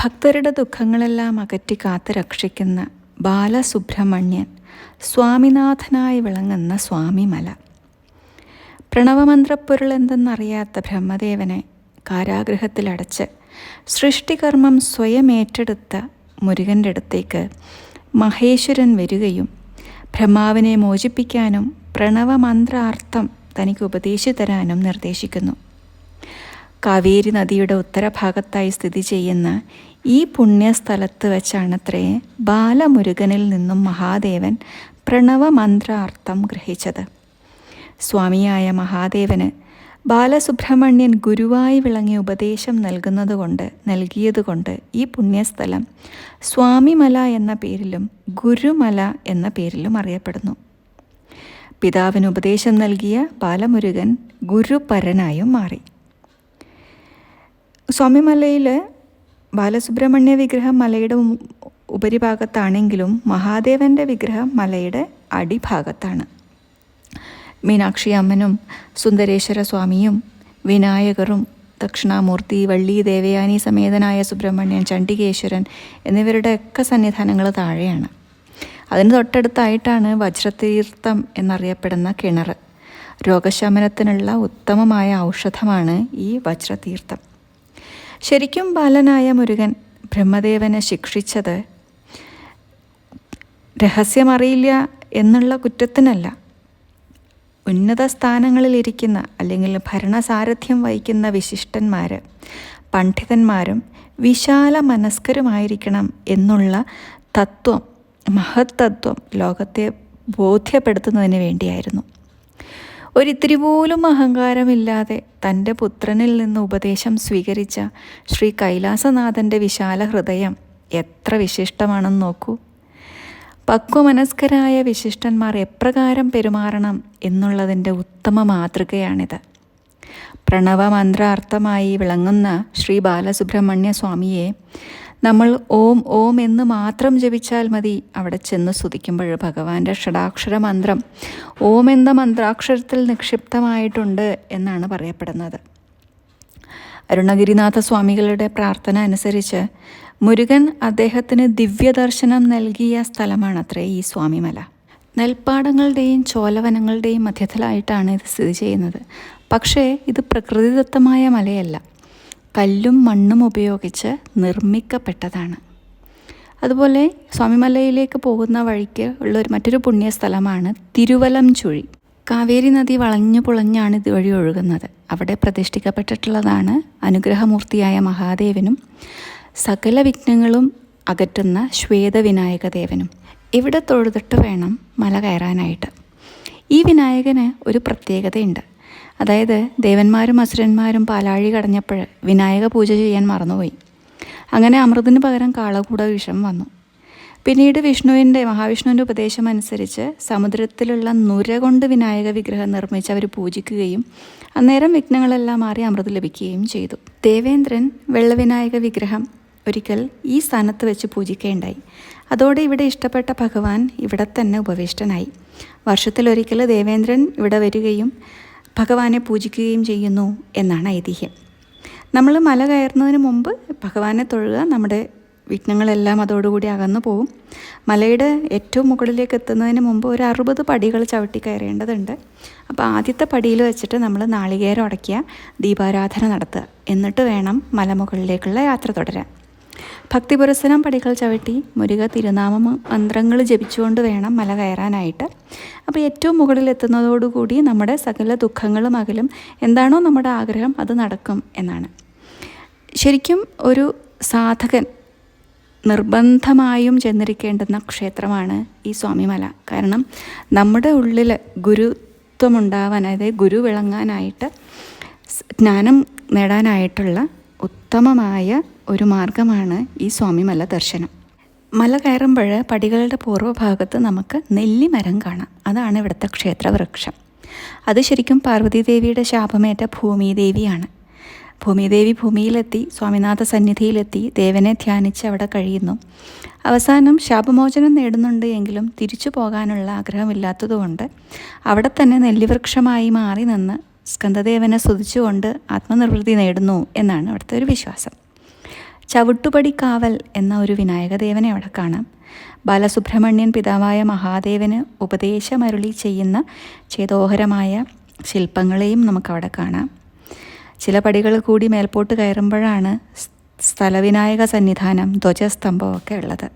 ഭക്തരുടെ ദുഃഖങ്ങളെല്ലാം അകറ്റി കാത്തു രക്ഷിക്കുന്ന ബാലസുബ്രഹ്മണ്യൻ സ്വാമിനാഥനായി വിളങ്ങുന്ന സ്വാമിമല. പ്രണവമന്ത്രപ്പൊരുൾ എന്തെന്നറിയാത്ത ബ്രഹ്മദേവനെ കാരാഗൃഹത്തിലടച്ച് സൃഷ്ടികർമ്മം സ്വയം ഏറ്റെടുത്ത മുരുകന്റെ അടുത്തേക്ക് മഹേശ്വരൻ വരികയും ബ്രഹ്മാവിനെ മോചിപ്പിക്കാനും പ്രണവമന്ത്രാർത്ഥം തനിക്ക് ഉപദേശിച്ചു തരാനും നിർദ്ദേശിക്കുന്നു. കാവേരി നദിയുടെ ഉത്തരഭാഗത്തായി സ്ഥിതി ചെയ്യുന്ന ഈ പുണ്യസ്ഥലത്ത് വെച്ചാണത്രേ ബാലമുരുകനിൽ നിന്നും മഹാദേവൻ പ്രണവമന്ത്രാർത്ഥം ഗ്രഹിച്ചത്. സ്വാമിയായ മഹാദേവന് ബാലസുബ്രഹ്മണ്യൻ ഗുരുവായി വിളങ്ങി ഉപദേശം നൽകുന്നതുകൊണ്ട് നൽകിയതുകൊണ്ട് ഈ പുണ്യസ്ഥലം സ്വാമിമല എന്ന പേരിലും ഗുരുമല എന്ന പേരിലും അറിയപ്പെടുന്നു. പിതാവിന് ഉപദേശം നൽകിയ ബാലമുരുകൻ ഗുരുപരനായും മാറി. സ്വാമിമലയിൽ ബാലസുബ്രഹ്മണ്യ വിഗ്രഹം മലയുടെ ഉപരിഭാഗത്താണെങ്കിലും മഹാദേവന്റെ വിഗ്രഹം മലയുടെ അടിഭാഗത്താണ്. മീനാക്ഷി അമ്മനും സുന്ദരേശ്വര സ്വാമിയും വിനായകറും ദക്ഷിണാമൂർത്തി വള്ളി ദേവയാനി സമേതനായ സുബ്രഹ്മണ്യൻ ചണ്ഡികേശ്വരൻ എന്നിവരുടെയൊക്കെ സന്നിധാനങ്ങൾ താഴെയാണ്. അതിന് തൊട്ടടുത്തായിട്ടാണ് വജ്രതീർത്ഥം എന്നറിയപ്പെടുന്ന കിണർ. രോഗശമനത്തിനുള്ള ഉത്തമമായ ഔഷധമാണ് ഈ വജ്രതീർത്ഥം. ശരിക്കും ബാലനായ മുരുകൻ ബ്രഹ്മദേവനെ ശിക്ഷിച്ചത് രഹസ്യമറിയില്ല എന്നുള്ള കുറ്റത്തിനല്ല. ഉന്നത സ്ഥാനങ്ങളിലിരിക്കുന്ന അല്ലെങ്കിൽ ഭരണസാരഥ്യം വഹിക്കുന്ന വിശിഷ്ടന്മാർ പണ്ഡിതന്മാരും വിശാല മനസ്കരുമായിരിക്കണം എന്നുള്ള തത്വം മഹത്തത്വം ലോകത്തെ ബോധ്യപ്പെടുത്തുന്നതിന് വേണ്ടിയായിരുന്നു. ഒരിത്തിരി പോലും അഹങ്കാരമില്ലാതെ തന്റെ പുത്രനിൽ നിന്ന് ഉപദേശം സ്വീകരിച്ച ശ്രീ കൈലാസനാഥന്റെ വിശാല ഹൃദയം എത്ര വിശിഷ്ടമാണെന്ന് നോക്കൂ. പക്വമനസ്കരായ വിശിഷ്ടന്മാർ എപ്രകാരം പെരുമാറണം എന്നുള്ളതിന്റെ ഉത്തമ മാതൃകയാണിത്. പ്രണവമന്ത്രാർത്ഥമായി വിളങ്ങുന്ന ശ്രീ ബാലസുബ്രഹ്മണ്യ സ്വാമിയെ നമ്മൾ ഓം ഓം എന്ന് മാത്രം ജപിച്ചാൽ മതി. അവിടെ ചെന്ന് സ്തുതിക്കുമ്പോൾ ഭഗവാന്റെ ഷടാക്ഷര മന്ത്രം ഓം എന്ന മന്ത്രാക്ഷരത്തിൽ നിക്ഷിപ്തമായിട്ടുണ്ട് എന്നാണ് പറയപ്പെടുന്നത്. അരുണഗിരിനാഥ സ്വാമികളുടെ പ്രാർത്ഥന അനുസരിച്ച് മുരുകൻ അദ്ദേഹത്തിന് ദിവ്യദർശനം നൽകിയ സ്ഥലമാണത്രേ ഈ സ്വാമിമല. നെൽപ്പാടങ്ങളുടെയും ചോലവനങ്ങളുടെയും മധ്യത്തിലായിട്ടാണ് ഇത് സ്ഥിതി ചെയ്യുന്നത്. പക്ഷേ ഇത് പ്രകൃതിദത്തമായ മലയല്ല. കല്ലും മണ്ണും ഉപയോഗിച്ച് നിർമ്മിക്കപ്പെട്ടതാണ്. അതുപോലെ സ്വാമിമലയിലേക്ക് പോകുന്ന വഴിക്ക് ഉള്ള ഒരു മറ്റൊരു പുണ്യസ്ഥലമാണ് തിരുവലം ചുഴി കാവേരി നദി വളഞ്ഞു പുളഞ്ഞാണ് ഇതുവഴി ഒഴുകുന്നത്. അവിടെ പ്രതിഷ്ഠിക്കപ്പെട്ടിട്ടുള്ളതാണ് അനുഗ്രഹമൂർത്തിയായ മഹാദേവനും സകല വിഘ്നങ്ങളും അകറ്റുന്ന ശ്വേതവിനായകദേവനും. ഇവിടെ തൊഴുതിട്ട് വേണം മല കയറാനായിട്ട്. ഈ വിനായകന് ഒരു പ്രത്യേകതയുണ്ട്. അതായത് ദേവന്മാരും അസുരന്മാരും പാലാഴി കടഞ്ഞപ്പോൾ വിനായക പൂജ ചെയ്യാൻ മറന്നുപോയി. അങ്ങനെ അമൃതിന് പകരം കാളകൂട വിഷം വന്നു. പിന്നീട് വിഷ്ണുവിന്റെ മഹാവിഷ്ണുവിന്റെ ഉപദേശം അനുസരിച്ച് സമുദ്രത്തിലുള്ള നുര കൊണ്ട് വിനായക വിഗ്രഹം നിർമ്മിച്ച് അവർ പൂജിക്കുകയും അന്നേരം വിഘ്നങ്ങളെല്ലാം മാറി അമൃത് ലഭിക്കുകയും ചെയ്തു. ദേവേന്ദ്രൻ വെള്ളവിനായക വിഗ്രഹം ഒരിക്കൽ ഈ സ്ഥാനത്ത് വെച്ച് പൂജിക്കുകയുണ്ടായി അതോടെ ഇവിടെ ഇഷ്ടപ്പെട്ട ഭഗവാൻ ഇവിടെ തന്നെ ഉപവിഷ്ടനായി. വർഷത്തിലൊരിക്കൽ ദേവേന്ദ്രൻ ഇവിടെ വരികയും ഭഗവാനെ പൂജിക്കുകയും ചെയ്യുന്നു എന്നാണ് ഐതിഹ്യം. നമ്മൾ മല കയറുന്നതിന് മുമ്പ് ഭഗവാനെ തൊഴുക നമ്മുടെ വിഘ്നങ്ങളെല്ലാം അതോടുകൂടി അകന്നു പോവും മലയുടെ ഏറ്റവും മുകളിലേക്ക് എത്തുന്നതിന് മുമ്പ് ഒരു അറുപത് പടികൾ ചവിട്ടി കയറേണ്ടതുണ്ട്. അപ്പോൾ ആദ്യത്തെ പടിയിൽ വെച്ചിട്ട് നമ്മൾ നാളികേരം അടയ്ക്കുക ദീപാരാധന നടത്തുക. എന്നിട്ട് വേണം മലമുകളിലേക്കുള്ള യാത്ര തുടരാൻ. ഭക്തിപുരസരം പടികൾ ചവിട്ടി മുരുക തിരുനാമം മന്ത്രങ്ങൾ ജപിച്ചുകൊണ്ട് വേണം മല കയറാനായിട്ട്. അപ്പോൾ ഏറ്റവും മുകളിൽ എത്തുന്നതോടുകൂടി നമ്മുടെ സകല ദുഃഖങ്ങളും അകലും എന്താണോ നമ്മുടെ ആഗ്രഹം അത് നടക്കും എന്നാണ്. ശരിക്കും ഒരു സാധകൻ നിർബന്ധമായും ചെന്നിരിക്കേണ്ടുന്ന ക്ഷേത്രമാണ് ഈ സ്വാമിമല. കാരണം നമ്മുടെ ഉള്ളിൽ ഗുരുത്വമുണ്ടാവാൻ അതായത് ഗുരു വിളങ്ങാനായിട്ട് ജ്ഞാനം നേടാനായിട്ടുള്ള ഉത്തമമായ ഒരു മാർഗമാണ് ഈ സ്വാമിമല ദർശനം. മല കയറുമ്പോൾ പടികളുടെ പൂർവഭാഗത്ത് നമുക്ക് നെല്ലിമരം കാണാം. അതാണ് ഇവിടുത്തെ ക്ഷേത്രവൃക്ഷം. അത് ശരിക്കും പാർവതീദേവിയുടെ ശാപമേറ്റ ഭൂമിദേവിയാണ്. ഭൂമിദേവി ഭൂമിയിലെത്തി സ്വാമിനാഥ സന്നിധിയിലെത്തി ദേവനെ ധ്യാനിച്ച് അവിടെ കഴിയുന്നു. അവസാനം ശാപമോചനം നേടുന്നുണ്ട് എങ്കിലും തിരിച്ചു പോകാനുള്ള ആഗ്രഹമില്ലാത്തതുകൊണ്ട് അവിടെ തന്നെ നെല്ലിവൃക്ഷമായി മാറി നിന്ന് സ്കന്ധദേവനെ സ്തുതിച്ചുകൊണ്ട് ആത്മനിർവൃത്തി നേടുന്നു എന്നാണ് അവിടുത്തെ ഒരു വിശ്വാസം. ചവിട്ടുപടിക്കാവൽ എന്ന ഒരു വിനായകദേവനെ അവിടെ കാണാം. ബാലസുബ്രഹ്മണ്യൻ പിതാവായ മഹാദേവന് ഉപദേശമരുളി ചെയ്യുന്ന ചേതോഹരമായ ശില്പങ്ങളെയും നമുക്കവിടെ കാണാം. ചില പടികൾ കൂടി മേൽപോട്ട് കയറുമ്പോഴാണ് സ്ഥലവിനായക സന്നിധാനം ധ്വജസ്തംഭമൊക്കെ ഉള്ളത്.